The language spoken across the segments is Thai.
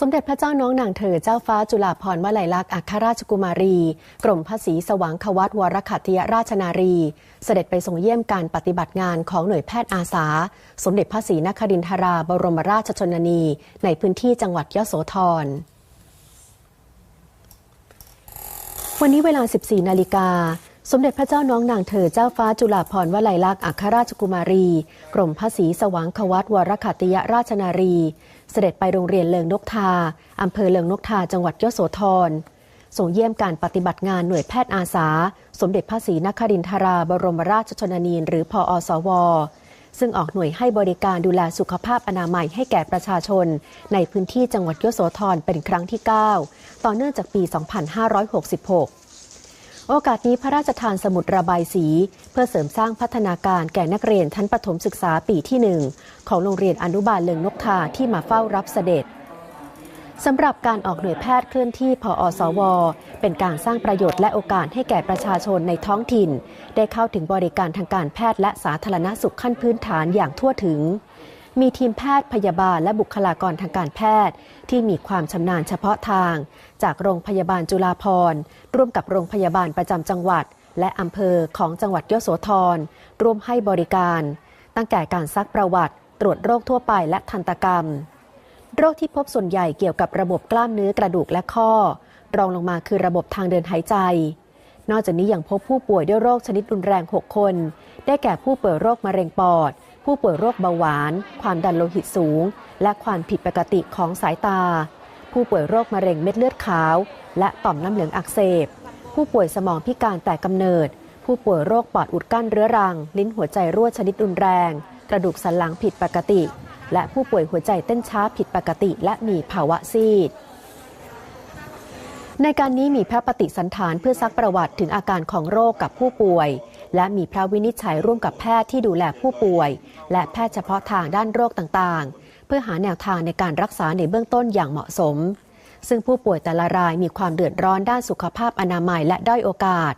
สมเด็จพระเจ้าน้องนางเธอเจ้าฟ้าจุฬาภรณ์วลัยลักษณ์อัครราชกุมารี กรมพระศรีสว่างควัตวรคัตยราชนารี เสด็จไปทรงเยี่ยมการปฏิบัติงานของหน่วยแพทย์อาสา สมเด็จพระศรีนครินทราบรมราชชนนี ในพื้นที่จังหวัดยโสธรวันนี้เวลา 14 นาฬิกาสมเด็จพระเจ้าน้องนางเธอเจ้าฟ้าจุฬาภรณ์วลัยลักษณ์อัครราชกุมารี กรมพระศรีสว่างควัตวรคัตยราชนารี เสด็จไปโรงเรียนเลิงนกทา อำเภอเลิงนกทา จังหวัดยโสธรส่งเยี่ยมการปฏิบัติงานหน่วยแพทย์อาสา สมเด็จพระศรีนครินทราบรมราชชนนีหรือพออสว ซึ่งออกหน่วยให้บริการดูแลสุขภาพอนามัยให้แก่ประชาชน ในพื้นที่จังหวัดยโสธรเป็นครั้งที่ 9 ต่อเนื่องจากปี 2566 โอกาสนี้พระราชทานสมุดระบายสี เพื่อเสริมสร้างพัฒนาการแก่นักเรียนชั้นประถมศึกษาปีที่หนึ่งของโรงเรียนอนุบาลเลิงนกทาที่มาเฝ้ารับเสด็จสำหรับการออกหน่วยแพทย์เคลื่อนที่พออสว เป็นการสร้างประโยชน์และโอกาสให้แก่ประชาชนในท้องถิ่น ได้เข้าถึงบริการทางการแพทย์และสาธารณสุขขั้นพื้นฐานอย่างทั่วถึง มีทีมแพทย์พยาบาลและบุคลากรทางการแพทย์ ที่มีความชำนาญเฉพาะทาง จากโรงพยาบาลจุฬาภรณ์ร่วมกับโรงพยาบาลประจำจังหวัด และอำเภอของจังหวัดยโสธรร่วมให้บริการ ตั้งแต่การซักประวัติ ตรวจโรคทั่วไปและทันตกรรม โรคที่พบส่วนใหญ่เกี่ยวกับระบบกล้ามเนื้อกระดูกและข้อ รองลงมาคือระบบทางเดินหายใจนอกจากนี้ยังพบผู้ป่วยด้วยโรคชนิดรุนแรง 6 คน ได้แก่ผู้ป่วยโรคมะเร็งปอด ผู้ป่วยโรคเบาหวาน ความดันโลหิตสูง และความผิดปกติของสายตา ผู้ป่วยโรคมะเร็งเม็ดเลือดขาว และต่อมน้ำเหลืองอักเสบ ผู้ป่วยสมองพิการแต่กำเนิด ผู้ป่วยโรคปอดอุดกั้นเรื้อรัง ลิ้นหัวใจรั่วชนิดรุนแรง กระดูกสันหลังผิดปกติ และผู้ป่วยหัวใจเต้นช้าผิดปกติ และมีภาวะซีดในการนี้มีพระปฏิสันฐานเพื่อซักประวัติถึงอาการของโรคกับผู้ป่วย และมีพระวินิจฉัยร่วมกับแพทย์ที่ดูแลผู้ป่วย และแพทย์เฉพาะทางด้านโรคต่างๆ เพื่อหาแนวทางในการรักษาในเบื้องต้นอย่างเหมาะสม ซึ่งผู้ป่วยแต่ละรายมีความเดือดร้อนด้านสุขภาพอนามัยและด้อยโอกาส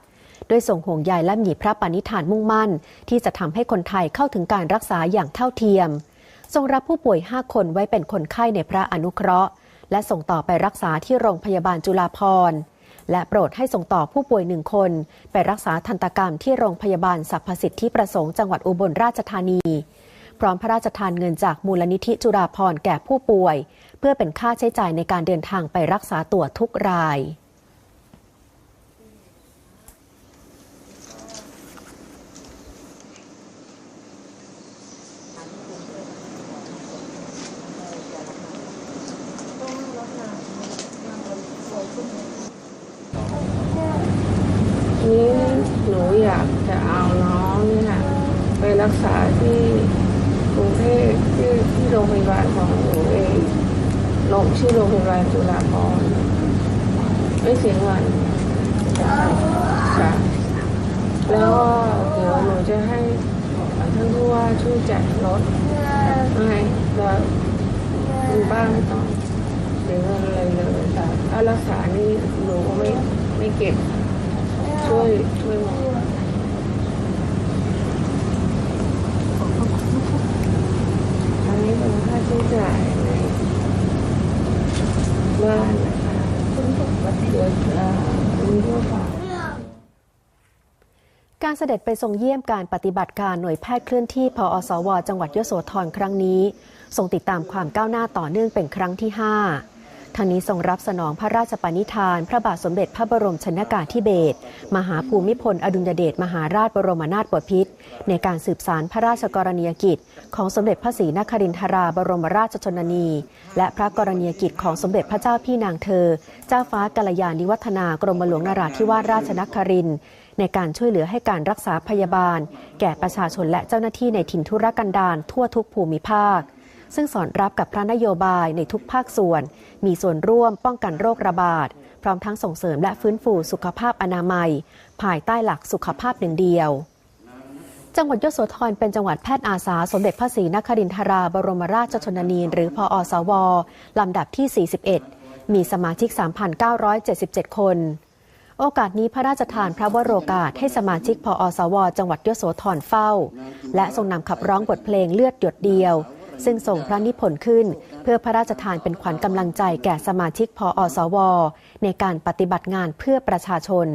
ด้วยส่งห่วงใยและมีพระปณิธานมุ่งมั่น ที่จะทำให้คนไทยเข้าถึงการรักษาอย่างเท่าเทียม ทรงรับผู้ป่วย 5 คนไว้เป็นคนไข้ในพระอนุเคราะห์ และส่งต่อไปรักษาที่โรงพยาบาลจุฬาภรณ์ และโปรดให้ส่งต่อผู้ป่วยหนึ่งคน ไปรักษาทันตกรรมที่โรงพยาบาลสรรพสิทธิประสงค์จังหวัดอุบลราชธานี พร้อมพระราชทานเงินจากมูลนิธิจุฬาภรณ์แก่ผู้ป่วย เพื่อเป็นค่าใช้จ่ายในการเดินทางไปรักษาตัวทุกราย นี้หนูอยาก จะเอาน้องเนี่ยไปรักษาที่กรุงเทพที่ที่โรงพยาบาลของหนูเองลงชื่อโรงพยาบาลจุฬาภรณ์ไม่เสียเงินค่ะแล้วเดี๋ยวหนูจะให้ท่านผู้ว่าช่วยจัดรถให้แล้วคุณป้าไม่ต้องเสียเงินอะไรเลยค่ะค่ารักษานี่หนูก็ไม่ไม่เก็บช่วยช่วยหมออันนี้เป็นค่าใช้จ่ายในบ้านนะคะเดี๋ยวจะมีทั่วฝาก การเสด็จไปทรงเยี่ยมการปฏิบัติการหน่วยแพทย์เคลื่อนที่พออสว จังหวัดยโสธรครั้งนี้ทรงติดตามความก้าวหน้าต่อเนื่องเป็นครั้งที่ 5 ทางนี้ทรงรับสนองพระราชปณิธาน พระบาทสมเด็จพระบรมชนกาธิเบศรมหาภูมิพล อดุลยเดชมหาราชบรมนาถบพิตรในการสืบสารพระราชกรณียกิจ ของสมเด็จพระศรีนครินทราบรมราชชนนี และพระกรณียกิจของสมเด็จพระเจ้าพี่นางเธอ เจ้าฟ้ากัลยาณิวัฒนากรมหลวงนราธิวาสราชนครินทร์ในการช่วยเหลือให้การรักษาพยาบาล แก่ประชาชนและเจ้าหน้าที่ในถิ่นธุรกันดารทั่วทุกภูมิภาค ซึ่งสอดรับกับพระนโยบายในทุกภาคส่วน มีส่วนร่วมป้องกันโรคระบาด พร้อมทั้งส่งเสริมและฟื้นฟูสุขภาพอนามัย ภายใต้หลักสุขภาพหนึ่งเดียว จังหวัดยโสธรเป็นจังหวัดแพทย์อาสา สมเด็จพระศรีนครินทราบรมราชชนนีหรือพออสว ลำดับที่ 41 มีสมาชิก 3,977 คนโอกาสนี้พระราชทานพระวโรกาสให้สมาชิกพออสว จังหวัดยโสธรเฝ้า และทรงนำขับร้องบทเพลงเลือดหยดเดียว ซึ่งส่งพระนิพนธ์ขึ้น เพื่อพระราชทานเป็นขวัญกำลังใจแก่สมาชิกพออสว ในการปฏิบัติงานเพื่อประชาชน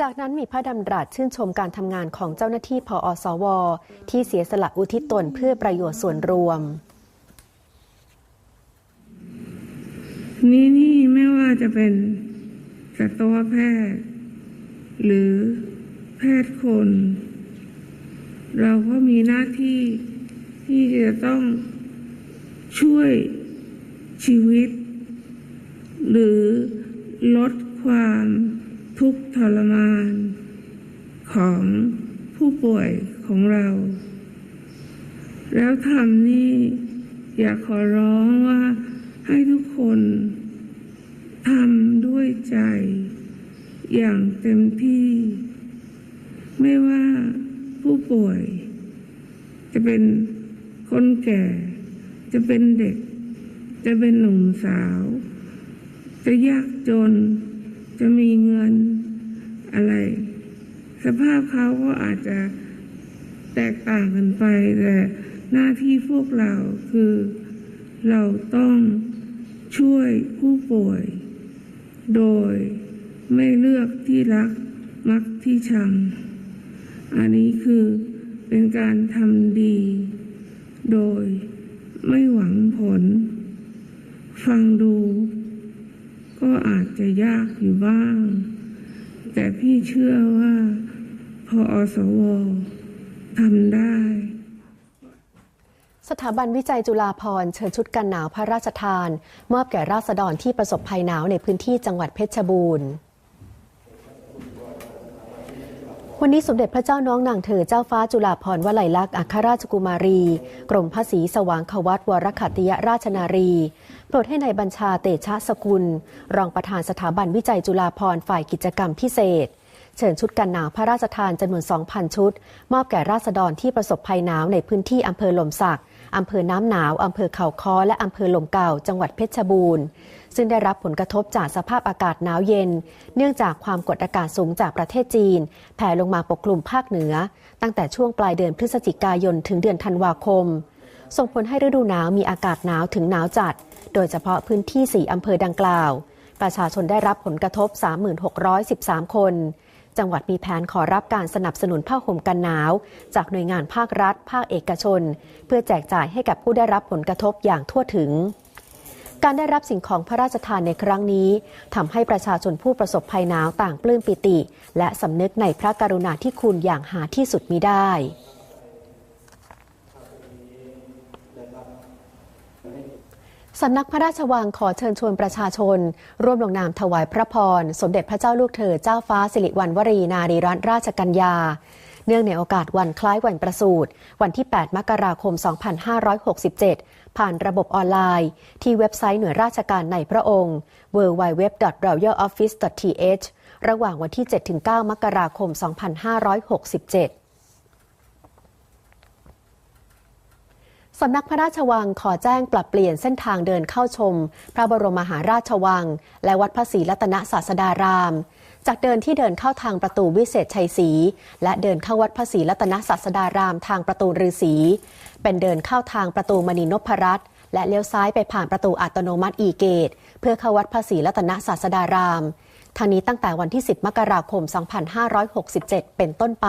จากนั้นมีพระดำรัสชื่นชมการทำงานของเจ้าหน้าที่พออสว ที่เสียสละอุทิศตนเพื่อประโยชน์ส่วนรวม นี่นี่ไม่ว่าจะเป็นสัตวแพทย์ หรือแพทย์คน เราก็มีหน้าที่ที่จะต้องช่วยชีวิต หรือลดความ ทุกทรมาน ของผู้ป่วยของเรา แล้วทำนี่อยากขอร้องว่าให้ทุกคนทำด้วยใจอย่างเต็มที่ ไม่ว่าผู้ป่วย จะเป็นคนแก่ จะเป็นเด็ก จะเป็นหนุ่มสาว จะยากจน จะมีเงินอะไร สภาพเขาก็อาจจะแตกต่างกันไปแต่หน้าที่พวกเราคือเราต้องช่วยผู้ป่วย โดยไม่เลือกที่รักมักที่ชัง อันนี้คือเป็นการทำดี โดยไม่หวังผล ฟังดู ก็อาจจะยากอยู่บ้าง แต่พี่เชื่อว่าพออสวทำได้สถาบันวิจัยจุฬาภรณ์เชิญชุดกันหนาวพระราชทาน มอบแก่ราษฎรที่ประสบภัยหนาวในพื้นที่จังหวัดเพชรบูรณ์ วันนี้สมเด็จพระเจ้าน้องนางเธอเจ้าฟ้าจุฬาภรณ์วลัยลักษณ์อัครราชกุมารี กรมพระศรีสว่างควัตวรขัตติยราชนารี โปรดให้ในายบัญชาเตชะสกุล รองประธานสถาบันวิจัยจุฬาภรณ์ฝ่ายกิจกรรมพิเศษ เชิญชุดกันหนาวพระราชทานจำนวน 2,000 ชุด มอบแก่ราษฎรที่ประสบภัยหนาวในพื้นที่อำเภอหล่มสัก อำเภอน้ำหนาว อำเภอเขาค้อ และอำเภอหล่มเก่า จังหวัดเพชรบูรณ์ ซึ่งได้รับผลกระทบจากสภาพอากาศหนาวเย็น เนื่องจากความกดอากาศสูงจากประเทศจีน แผ่ลงมาปกคลุมภาคเหนือ ตั้งแต่ช่วงปลายเดือนพฤศจิกายน ถึงเดือนธันวาคม ส่งผลให้ฤดูหนาวมีอากาศหนาวถึงหนาวจัด โดยเฉพาะพื้นที่ 4 อำเภอดังกล่าว ประชาชนได้รับผลกระทบ 3613 คน จังหวัดมีแผนขอรับการสนับสนุนผ้าห่มกันหนาว จากหน่วยงานภาครัฐ ภาคเอกชน เพื่อแจกจ่ายให้กับผู้ได้รับผลกระทบอย่างทั่วถึงการได้รับสิ่งของพระราชทานในครั้งนี้ทำให้ประชาชนผู้ประสบภัยหนาวต่างปลื้มปิติ และสำนึกในพระกรุณาธิคุณอย่างหาที่สุดมิได้ สำนักพระราชวังขอเชิญชวนประชาชน ร่วมลงนามถวายพระพร สมเด็จพระเจ้าลูกเธอเจ้าฟ้าสิริวัณวรีนารีรัตนราชกัญญา เนื่องในโอกาสวันคล้ายวันประสูติวันที่ 8 มกราคม 2567 ผ่านระบบออนไลน์ ที่เว็บไซต์หน่วยราชการในพระองค์ www.royaloffice.th ระหว่างวันที่ 7-9 มกราคม 2567 สำนักพระราชวังขอแจ้งปรับเปลี่ยนเส้นทางเดินเข้าชม พระบรมมหาราชวัง และวัดพระศรีรัตนศาสดาราม จากเดินที่เดินเข้าทางประตูวิเศษชัยศรีและเดินเข้าวัดพระศรีรัตนศาสดารามทางประตูฤาษีเป็นเดินเข้าทางประตูมณีนพรัตน์และเลี้ยวซ้ายไปผ่านประตูอัตโนมัติอีเกต เพื่อเข้าวัดพระศรีรัตนศาสดารามทางนี้ตั้งแต่วันที่ 10 มกราคม 2567 เป็นต้นไป